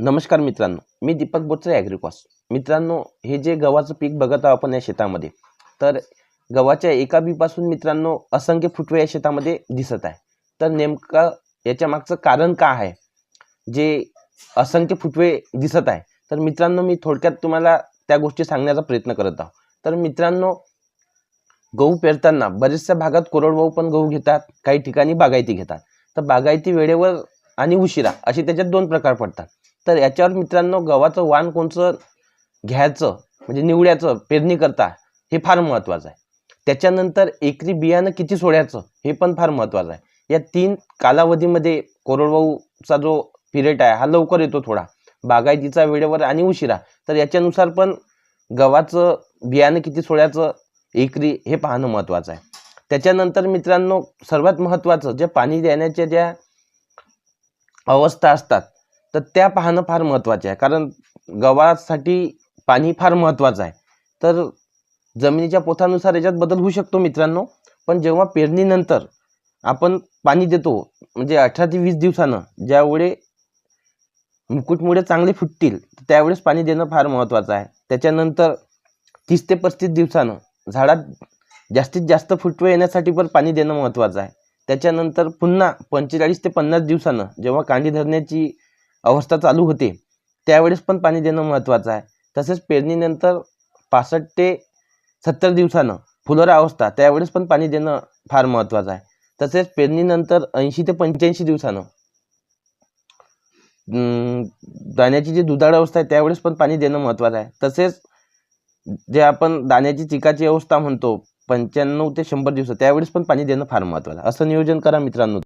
नमस्कार मित्रांनो मी दीपक बोचरे ॲग्रिकॉस मित्रांनो हे जे गव्हाचं पीक बघत आहोत आपण या शेतामध्ये तर गव्हाच्या एका बीपासून मित्रांनो असंख्य फुटवे या शेतामध्ये दिसत आहे. तर नेमकं याच्या मागचं कारण काय आहे? जे असंख्य फुटवे दिसत आहे. तर मित्रांनो मी थोडक्यात तुम्हाला त्या गोष्टी सांगण्याचा प्रयत्न करत आहोत. तर मित्रांनो गहू पेरताना बरेचशा भागात कोरडवाहू पण गहू घेतात काही ठिकाणी बागायती घेतात. तर बागायती वेळेवर आणि उशिरा असे त्याच्यात दोन प्रकार पडतात. तर याच्यावर मित्रांनो गव्हाचं वाण कोणचं? घ्यायचं म्हणजे निवड्याचं पेरणी करता हे फार महत्त्वाचं आहे. त्याच्यानंतर एकरी बियाणं किती सोडायचं हे पण फार महत्त्वाचं आहे. या तीन कालावधीमध्ये कोरडवाहूचा जो पिरियड आहे हा लवकर येतो थोडा. बागायतीचा वेळेवर आणि उशिरा. तर याच्यानुसार पण गव्हाचं बियाणं किती सोडायचं एकरी हे पाहणं महत्त्वाचं आहे. त्याच्यानंतर मित्रांनो सर्वात महत्त्वाचं जे पाणी देण्याच्या ज्या अवस्था असतात तर त्या पाहणं फार महत्त्वाचे आहे. कारण गव्हासाठी पाणी फार महत्त्वाचं आहे. तर जमिनीच्या पोथानुसार याच्यात बदल होऊ शकतो मित्रांनो. पण जेव्हा पेरणीनंतर आपण पाणी देतो म्हणजे अठरा ते वीस दिवसानं ज्यावेळे मुकुटमुळे चांगले फुटतील त्यावेळेस पाणी देणं फार महत्त्वाचं आहे. त्याच्यानंतर तीस ते पस्तीस दिवसानं झाडात जास्तीत जास्त फुटवे येण्यासाठी पण पाणी देणं महत्त्वाचं आहे. त्याच्यानंतर पुन्हा पंचेचाळीस ते पन्नास दिवसानं जेव्हा कांडी धरण्याची अवस्था चालू होते त्यावेळेस पण पाणी देणं महत्त्वाचं आहे. तसेच पेरणीनंतर पासष्ट ते सत्तर दिवसानं फुलोरा अवस्था त्यावेळेस पण पाणी देणं फार महत्त्वाचं आहे. तसेच पेरणीनंतर ऐंशी ते पंच्याऐंशी दिवसानं दाण्याची जी दुधाळ अवस्था आहे त्यावेळेस पण पाणी देणं महत्त्वाचं आहे. तसेच जे आपण दाण्याची चिकाची अवस्था म्हणतो पंच्याण्णव ते शंभर दिवस त्यावेळेस पण पाणी देणं फार महत्त्वाचं असं नियोजन करा मित्रांनो.